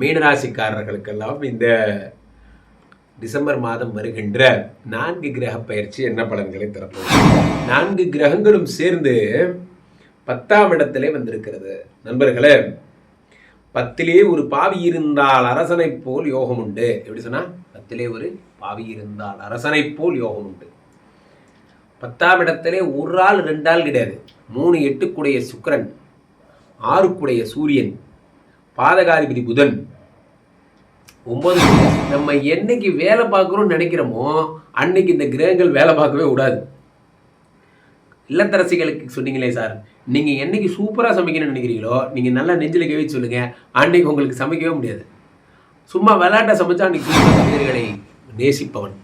மீனராசிக்காரர்களுக்கெல்லாம் இந்த டிசம்பர் மாதம் வருகின்ற நான்கு கிரக பயிற்சி என்ன பலன்களை தரப்போகுது? நான்கு கிரகங்களும் சேர்ந்து பத்தாம் இடத்திலே வந்திருக்கிறது. நண்பர்களே பத்திலே ஒரு பாவி இருந்தால் அரசனைப் போல் யோகம் உண்டு. எப்படி சொன்னா? பத்திலே ஒரு பாவி இருந்தால் அரசனைப் போல் யோகம் உண்டு. பத்தாம் இடத்திலே ஒரு ஆள் ரெண்டு ஆள் கிடையாது. மூணு எட்டுக்குடைய சுக்கிரன் ஆறுக்குடைய சூரியன் பாதகாதிபதி புதன். ஒன்பது நம்ம என்னைக்கு வேலை பார்க்குறோம்னு நினைக்கிறோமோ அன்னைக்கு இந்த கிரகங்கள் வேலை பார்க்கவே விடாது இல்லத்தரசிகளுக்கு சொன்னீங்களே சார் நீங்கள் என்னைக்கு சூப்பராக சமைக்கணும்னு நினைக்கிறீங்களோ நீங்கள் நல்லா நெஞ்சில் கவி சொல்லுங்கள் அன்னைக்கு உங்களுக்கு சமைக்கவே முடியாது. சும்மா விளையாட்டை சமைச்சா அன்னைக்கு சூப்பர் நேசிப்பவன்.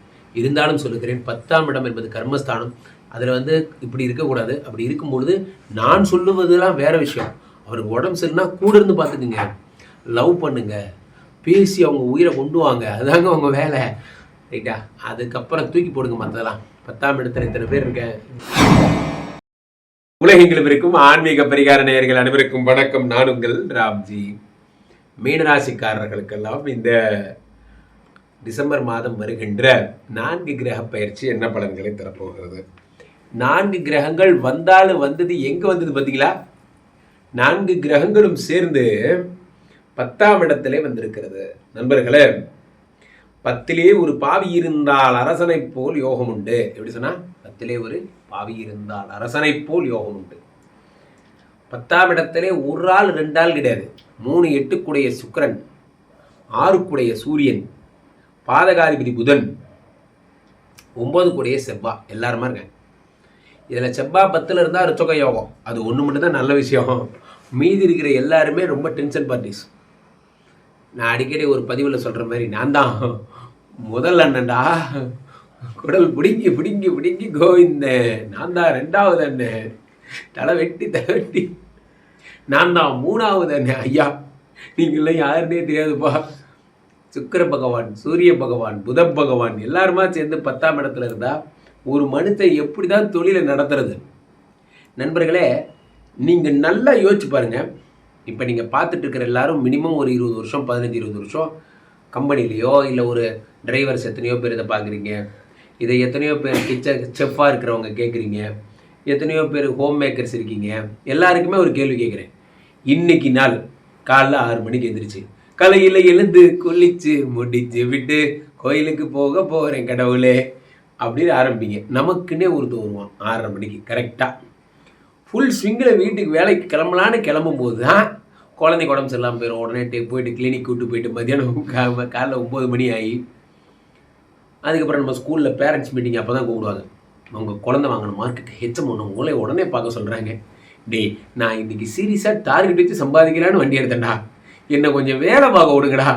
இருந்தாலும் சொல்லுகிறேன் பத்தாம் இடம் என்பது கர்மஸ்தானம். அதில் வந்து இப்படி இருக்கக்கூடாது. அப்படி இருக்கும் பொழுது நான் சொல்லுவதெல்லாம் வேறு விஷயம். அவருக்கு உடம்பு சரினா கூட இருந்து பார்த்துக்குங்க. லவ் பண்ணுங்க. பேசி அவங்க உயிரை கொண்டு வாங்க. அதாங்க அவங்க வேலை. ரைட்டா? அதுக்கப்புறம் தூக்கி போடுங்க மற்றதெல்லாம் பத்தாம் இடத்துல இத்தனை பேர் இருக்கேன். உலகெங்கிலும் இருக்கும் ஆன்மீக பரிகார நேயர்கள் அனைவருக்கும் வணக்கம். நான் உங்கள் ராம்ஜி. மீனராசிக்காரர்களுக்கெல்லாம் இந்த டிசம்பர் மாதம் வருகின்ற நான்கு கிரக பயிற்சி என்ன பலன்களை தரப்போகிறது? நான்கு கிரகங்கள் வந்தாலும் வந்தது எங்கே வந்தது பார்த்தீங்களா? நான்கு கிரகங்களும் சேர்ந்து பத்தாம் இடத்திலே வந்திருக்கிறது. நண்பர்களே பத்திலே ஒரு பாவி இருந்தால் அரசனைப் போல் யோகம் உண்டு. எப்படி சொன்னா? பத்திலே ஒரு பாவி இருந்தால் அரசனைப் போல் யோகம் உண்டு. பத்தாம் இடத்திலே ஒரு ஆள் ரெண்டு ஆள் கிடையாது. மூணு எட்டுக்குடைய சுக்கரன் ஆறுக்குடைய சூரியன் பாதகாதிபதி புதன் ஒன்பதுக்குடைய கூடைய செவ்வா. எல்லாருமா இருக்காங்க இதில் செவ்வா பத்தில் இருந்தால் ரிச்சக யோகம். அது ஒன்று மட்டும் தான் நல்ல விஷயம். மீதி இருக்கிற எல்லாருமே ரொம்ப டென்ஷன் பார்ட்டிஸ் நான் அடிக்கடி ஒரு பதிவில் சொல்கிற மாதிரி நான் தான் முதல் அண்ணன்டா. குடல் பிடுங்கி பிடுங்கி பிடுங்கி கோவிந்தன். நான் தான் ரெண்டாவது அண்ணன். தலை வெட்டி தலை வெட்டி. நான் தான் மூணாவது அண்ணன். ஐயா நீங்களாம் யாருன்னே தெரியாதுப்பா. சுக்கிர பகவான் சூரிய பகவான் புத பகவான் எல்லாருமா சேர்ந்து பத்தாம் இடத்துல இருந்தால் ஒரு மனுஷன் எப்படி தான் தொழிலை நடத்துறது? நண்பர்களே நீங்கள் நல்லா யோசிச்சு பாருங்க. இப்போ நீங்கள் பார்த்துட்டு இருக்கிற எல்லாரும் மினிமம் ஒரு இருபது வருஷம் பதினஞ்சு இருபது வருஷம் கம்பெனிலேயோ இல்லை ஒரு டிரைவர்ஸ் எத்தனையோ பேர் இதை பார்க்குறீங்க. இதை எத்தனையோ பேர் கிச்சன் செஃப்பாக இருக்கிறவங்க கேட்குறீங்க. எத்தனையோ பேர் ஹோம் மேக்கர்ஸ் இருக்கீங்க. எல்லாருக்குமே ஒரு கேள்வி கேட்குறேன். இன்னைக்கு நாள் காலைல ஆறு மணிக்கு எந்திரிச்சு காலையில் எழுந்து குளிச்சு முடிச்சு விட்டு கோயிலுக்கு போக போகிறேன் கடவுளே. அப்படின்னு ஆரம்பிங்க. நமக்குன்னே ஒருத்தர் வருவான் ஆறரை மணிக்கு கரெக்டாக ஃபுல் ஸ்விங்கில் வீட்டுக்கு வேலைக்கு கிளம்பலான்னு கிளம்பும்போது தான் குழந்தைக்கு உடம்பு சரியில்லாமல் போயிடும் உடனே டே- போயிட்டு கிளினிக் கூட்டு போயிட்டு மதியானம் காலைல ஒம்பது மணி ஆகி அதுக்கப்புறம் நம்ம ஸ்கூலில் பேரண்ட்ஸ் மீட்டிங் அப்போ தான் கூப்பிடுவாங்க. அவங்க குழந்தை வாங்கின மார்க்குக்கு ஹெச்சம் HM ஒன்று உங்களை உடனே பார்க்க சொல்கிறாங்க டேய் நான் இன்றைக்கி சீரியஸாக டார்கெட் வச்சு சம்பாதிக்கலான்னு வண்டி எடுத்தேன்டா. என்னை கொஞ்சம் வேலை பார்க்க விடுங்கடா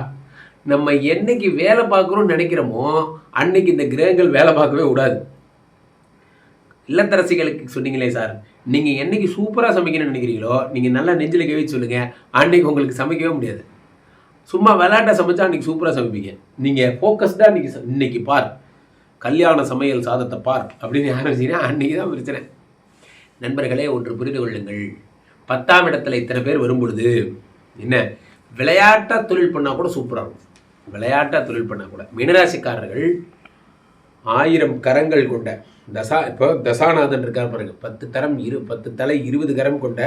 நம்ம என்னைக்கு வேலை பார்க்குறோம்னு நினைக்கிறோமோ அன்னைக்கு இந்த கிரகங்கள் வேலை பார்க்கவே விடாது இல்லத்தரசிகளுக்கு சொன்னீங்களே சார் நீங்கள் என்னைக்கு சூப்பராக சமைக்கணும்னு நினைக்கிறீங்களோ நீங்கள் நல்லா நெஞ்சில் கவி சொல்லுங்கள் அன்னைக்கு உங்களுக்கு சமைக்கவே முடியாது. சும்மா விளையாட்டை சமைச்சா அன்றைக்கி சூப்பராக சமைப்பீங்க. நீங்கள் ஃபோக்கஸ்டாக அன்றைக்கி இன்னைக்கு பார் கல்யாண சமையல் சாதத்தை பார் அப்படின்னு ஆரம்பிச்சீங்கன்னா அன்றைக்கி தான் பிரச்சனை. நண்பர்களே ஒன்று புரிந்து கொள்ளுங்கள். பத்தாம் இடத்துல இத்தனை பேர் வரும்பொழுது என்ன விளையாட்டாக தொழில் பண்ணால் கூட சூப்பராக இருக்கும் விளையாட்டாக தொழில் பண்ணக்கூடாது மீனராசிக்காரர்கள் ஆயிரம் கரங்கள் கொண்ட தசா இப்போ தசாநாதன் இருக்கார் பாருங்க. பத்து தரம் இரு பத்து தலை இருபது கரம் கொண்ட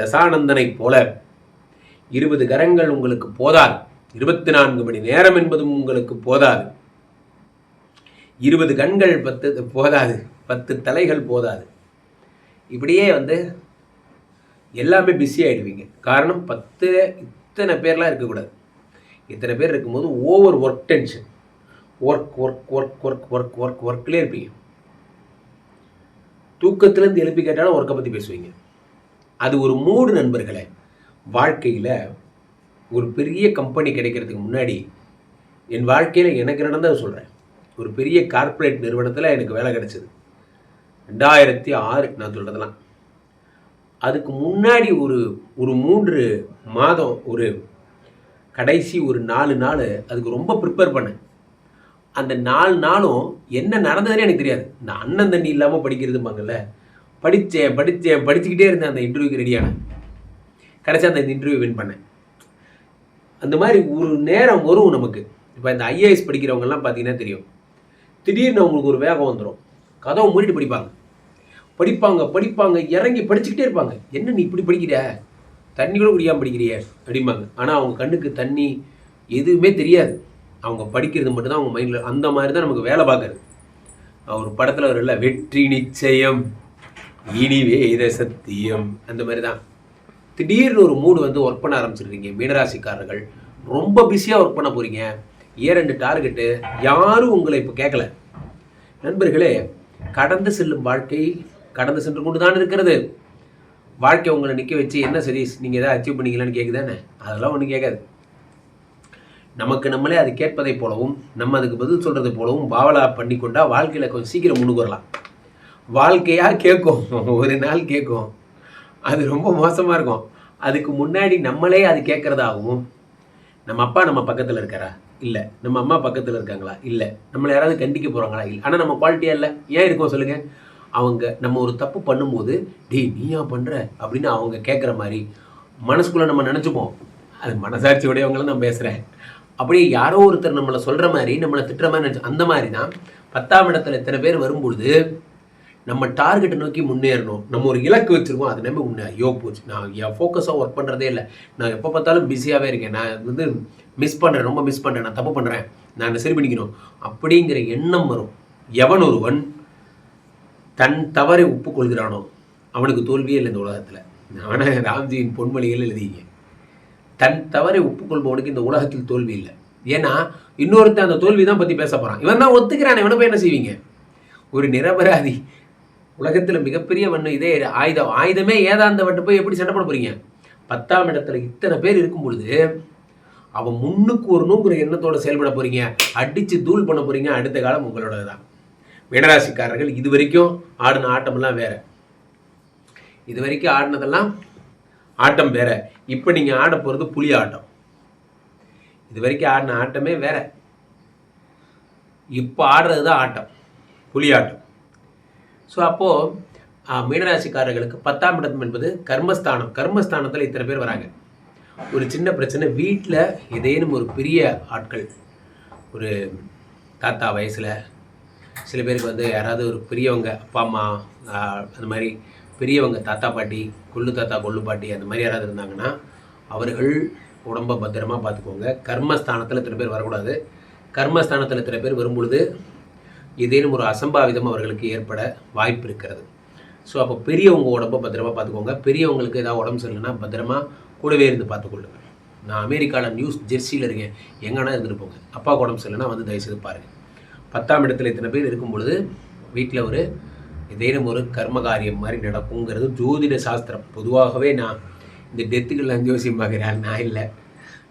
தசானந்தனை போல இருபது கரங்கள் உங்களுக்கு போதாது. இருபத்தி நான்கு மணி நேரம் என்பதும் உங்களுக்கு போதாது. இருபது கண்கள் பத்து போதாது. பத்து தலைகள் போதாது. இப்படியே வந்து எல்லாமே பிஸி ஆகிடுவீங்க காரணம் பத்து இத்தனை பேர்லாம் இருக்கக்கூடாது. இத்தனை பேர் இருக்கும்போது over work tension work work work work work work ஒர்க்லேயே இருப்பீங்க. தூக்கத்துலேருந்து எழுப்பி கேட்டாலும் ஒர்க்கை பற்றி பேசுவீங்க. அது ஒரு மூடு நண்பர்களை. வாழ்க்கையில் ஒரு பெரிய கம்பெனி கிடைக்கிறதுக்கு முன்னாடி என் வாழ்க்கையில் எனக்கு நடந்ததை சொல்கிறேன் ஒரு பெரிய கார்ப்பரேட் நிறுவனத்தில் எனக்கு வேலை கிடச்சிது. ரெண்டாயிரத்தி ஆறு நான் சொல்கிறதெல்லாம் அதுக்கு முன்னாடி ஒரு ஒரு மூன்று மாதம் ஒரு கடைசி ஒரு நாலு நாள் அதுக்கு ரொம்ப ப்ரிப்பேர் பண்ணேன் அந்த நாலு நாளும் என்ன நடந்ததுன்னு எனக்கு தெரியாது. இந்த அண்ணன் தண்ணி இல்லாமல் படிக்கிறதும்பாங்கல்ல. படித்தேன் படித்தேன் படிச்சுக்கிட்டே இருந்தேன் அந்த இன்டர்வியூக்கு ரெடியான கடைசி அந்த இன்டர்வியூ வின் பண்ணேன். அந்த மாதிரி ஒரு நேரம் வரும் நமக்கு. இப்போ இந்த ஐஏஎஸ் படிக்கிறவங்கலாம் பார்த்தீங்கன்னா தெரியும். திடீர்னு அவங்களுக்கு ஒரு வேகம் வந்துடும் கதவை மூடிட்டு படிப்பாங்க. படிப்பாங்க படிப்பாங்க இறங்கி படிச்சுக்கிட்டே இருப்பாங்க. என்ன நீ இப்படி படிக்கிற? தண்ணி கூட குடிக்காமல் படிக்கிறியே அப்படிம்பாங்க. ஆனால் அவங்க கண்ணுக்கு தண்ணி எதுவுமே தெரியாது. அவங்க படிக்கிறது மட்டும்தான் அவங்க மைண்டில் அந்த மாதிரி தான் நமக்கு வேலை பார்க்குறது. ஒரு படத்தில் வரல வெற்றி நிச்சயம் இனிவே இத சத்தியம் அந்த மாதிரி தான் திடீர்னு ஒரு மூடு வந்து ஒர்க் பண்ண ஆரம்பிச்சிருக்கீங்க மீனராசிக்காரர்கள். ரொம்ப பிஸியாக ஒர்க் பண்ண போகிறீங்க ஏ ரெண்டு டார்கெட்டு யாரும் உங்களை இப்போ கேட்கல நண்பர்களே கடந்து செல்லும் வாழ்க்கை கடந்து சென்று கொண்டு தான் இருக்கிறது. வாழ்க்கை உங்களை நிற்க வச்சு என்ன சரி நீங்கள் எதாவது அச்சீவ் பண்ணீங்களான்னு கேட்குதானே அதெல்லாம் ஒன்றும் கேட்காது நமக்கு நம்மளே அது கேட்பதை போலவும் நம்ம அதுக்கு பதில் சொல்கிறது போலவும் பாவலா பண்ணி கொண்டா வாழ்க்கையில் கொஞ்சம் சீக்கிரம் முன்னுக்கு வரலாம். வாழ்க்கையாக கேட்கும் ஒரு நாள் கேட்கும். அது ரொம்ப மோசமாக இருக்கும். அதுக்கு முன்னாடி நம்மளே அது கேட்குறதாகவும் நம்ம அப்பா நம்ம பக்கத்தில் இருக்காரா? இல்லை. நம்ம அம்மா பக்கத்தில் இருக்காங்களா? இல்லை. நம்மளை யாராவது கண்டிக்க போகிறாங்களா இல்லை. ஆனால் நம்ம குவாலிட்டியாக இல்லை. ஏன் இருக்கோம் சொல்லுங்கள் அவங்க நம்ம ஒரு தப்பு பண்ணும்போது டேய் நீயா பண்ணுற அப்படின்னு அவங்க கேட்குற மாதிரி மனசுக்குள்ளே நம்ம நினச்சிப்போம். அது மனசாட்சி உடையவங்களும் நான் பேசுகிறேன் அப்படியே யாரோ ஒருத்தர் நம்மளை சொல்கிற மாதிரி நம்மளை திட்டுற மாதிரி நினச்சி அந்த மாதிரி தான் பத்தாம் இடத்துல எத்தனை பேர் வரும்பொழுது நம்ம டார்கெட்டை நோக்கி முன்னேறணும். நம்ம ஒரு இலக்கு வச்சுருக்கோம். அது நம்ம முன்னே ஐயோ போச்சு. நான் என் ஃபோக்கஸாக ஒர்க் பண்ணுறதே இல்லை. நான் எப்போ பார்த்தாலும் பிஸியாகவே இருக்கேன். நான் வந்து மிஸ் பண்ணுறேன் ரொம்ப மிஸ் பண்ணுறேன் நான் தப்பு பண்ணுறேன் நான் என்ன சரி பண்ணிக்கணும்? அப்படிங்கிற எண்ணம் வரும். எவன் ஒருவன்? தன் தவறை ஒப்புக்கொள்கிறானோ? அவனுக்கு தோல்வியே இல்லை இந்த உலகத்தில். நானே ராம்ஜியின் பொன்மொழிகள் எழுதிங்க. தன் தவறை ஒப்புக்கொள்பவனுக்கு இந்த உலகத்தில் தோல்வி இல்லை. ஏன்னா இன்னொருத்தன் அந்த தோல்வி தான் பற்றி பேச போகிறான் இவன் தான் ஒத்துக்கிறான். இவனை போய் என்ன செய்வீங்க? ஒரு நிரபராதி. உலகத்தில் மிகப்பெரிய வண்ணு இதே ஆயுதம். ஆயுதமே ஏதாந்தவன்ட்டு போய் எப்படி சண்டை போட போகிறீங்க பத்தாம் இடத்துல இத்தனை பேர் இருக்கும் பொழுது அவன் முன்னுக்கு வரணுங்கிற எண்ணத்தோட செயல்பட போகிறீங்க அடித்து தூள் பண்ண போகிறீங்க அடுத்த காலம் உங்களோட தான் மீனராசிக்காரர்கள் இது வரைக்கும் ஆடின ஆட்டமெல்லாம் வேற. இது வரைக்கும் ஆடினதெல்லாம் ஆட்டம் வேற. இப்போ நீங்கள் ஆட போகிறது புலி ஆட்டம். இது வரைக்கும் ஆடின ஆட்டமே வேற. இப்போ ஆடுறது தான் ஆட்டம் புலி ஆட்டம். ஸோ அப்போது மீனராசிக்காரர்களுக்கு பத்தாம் இடம் என்பது கர்மஸ்தானம். கர்மஸ்தானத்தில் இத்தனை பேர் வராங்க. ஒரு சின்ன பிரச்சனை வீட்டில் ஏதேனும் ஒரு பெரிய ஆட்கள் ஒரு தாத்தா வயசில் சில பேருக்கு வந்து யாராவது ஒரு பெரியவங்க அப்பா அம்மா அந்த மாதிரி பெரியவங்க தாத்தா பாட்டி கொள்ளு தாத்தா கொள்ளு பாட்டி அந்த மாதிரி யாராவது இருந்தாங்கன்னா அவர்கள் உடம்பை பத்திரமா பார்த்துக்கோங்க. கர்மஸ்தானத்தில் இத்தனை பேர் வரக்கூடாது. கர்மஸ்தானத்தில் இத்தனை பேர் வரும்பொழுது ஏதேனும் ஒரு அசம்பாவிதம் அவர்களுக்கு ஏற்பட வாய்ப்பு இருக்கிறது. ஸோ அப்போ பெரியவங்க உடம்ப பத்திரமா பார்த்துக்கோங்க. பெரியவங்களுக்கு ஏதாவது உடம்பு சரியில்லைன்னா பத்திரமா கூடவே இருந்து பார்த்துக்கொள்ளுங்க. நான் அமெரிக்காவில் நியூஸ் ஜெர்சியில் இருக்கேன். எங்கன்னா இருந்துட்டு போங்க. அப்பா உடம்பு சரியில்லைன்னா வந்து தயவுசெய்து பாருங்கள் பத்தாம் இடத்துல இத்தனை பேர் இருக்கும் பொழுது வீட்டில் ஒரு ஏதேனும் ஒரு கர்மகாரியம் மாதிரி நடக்குங்கிறது ஜோதிட சாஸ்திரம். பொதுவாகவே நான் இந்த டெத்துக்கள் அஞ்சோசியம் பார்க்குறேன் நான் இல்லை.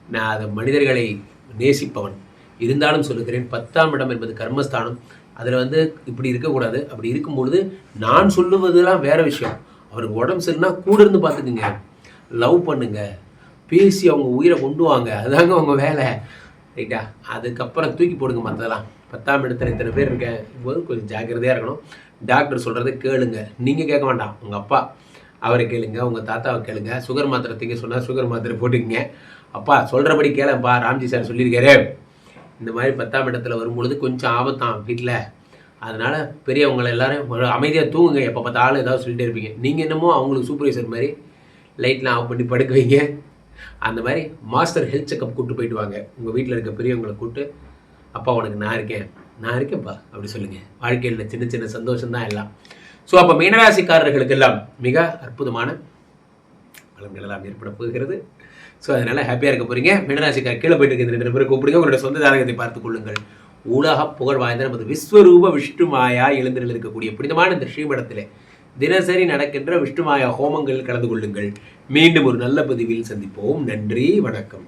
நான் அதை மனிதர்களை நேசிப்பவன். இருந்தாலும் சொல்லுகிறேன் பத்தாம் இடம் என்பது கர்மஸ்தானம். அதில் வந்து இப்படி இருக்கக்கூடாது. அப்படி இருக்கும் பொழுது நான் சொல்லுவதுலாம் வேறு விஷயம். அவருக்கு உடம்பு சரினா கூட இருந்து பார்த்துக்குங்க. லவ் பண்ணுங்க. பேசி அவங்க உயிரை கொண்டு வாங்க. அதுதாங்க அவங்க வேலை. ரைட்டா? அதுக்கப்புறம் தூக்கி போடுங்க மற்றதெல்லாம் பத்தாம் இடத்துல இத்தனை பேர் இருக்கேன் போது கொஞ்சம் ஜாக்கிரதையாக இருக்கணும். டாக்டர் சொல்கிறத கேளுங்க. நீங்கள் கேட்க வேண்டாம். உங்கள் அப்பா அவரை கேளுங்க உங்கள் தாத்தாவை கேளுங்க. சுகர் மாத்திரை திங்க சொன்னால் சுகர் மாத்திரை போட்டுக்கங்க. அப்பா சொல்கிறபடி கேளப்பா ராம்ஜி சார் சொல்லியிருக்காரு. இந்த மாதிரி பத்தாம் இடத்துல வரும்பொழுது கொஞ்சம் ஆபத்தான் வீட்டில் அதனால் பெரியவங்களை எல்லாரும் அமைதியாக தூங்குங்க. எப்போ பார்த்தாலும் ஏதாவது சொல்லிட்டே இருப்பீங்க. நீங்கள் என்னமோ அவங்களுக்கு சூப்பர்வைசர் மாதிரி லைட்லாம் ஆஃப் பண்ணி படுக்க வைங்க. அந்த மாதிரி மாஸ்டர் ஹெல்த் செக்கப் கூப்பிட்டு போயிட்டு வாங்க. உங்கள் வீட்டில் இருக்க பெரியவங்களை கூப்பிட்டு அப்பா உனக்கு நான் இருக்கேன். நான் இருக்கேன்ப்பா அப்படி சொல்லுங்கள் வாழ்க்கையில் சின்ன சின்ன சந்தோஷம்தான் எல்லாம். ஸோ அப்போ மீனராசிக்காரர்களுக்கு எல்லாம் மிக அற்புதமான பலன்கள் எல்லாம் ஏற்பட போகிறது. ஸோ அதனால் ஹாப்பியாக இருக்க போகிறீங்க மீனராசிக்கார கீழே போயிட்டு இருக்க ரெண்டு பேரை கூப்பிடுங்க. உங்களோட சொந்த தாரகத்தை பார்த்துக் கொள்ளுங்கள். உலக புகழ் வாய்ந்த நமது விஸ்வரூப விஷ்ணு மாயா எழுந்திரில் இருக்கக்கூடிய புனிதமான இந்த ஸ்ரீமடத்திலே தினசரி நடக்கின்ற விஷ்ணுமாயா ஹோமங்களில் கலந்து கொள்ளுங்கள். மீண்டும் ஒரு நல்ல பதிவில் சந்திப்போம். நன்றி. வணக்கம்.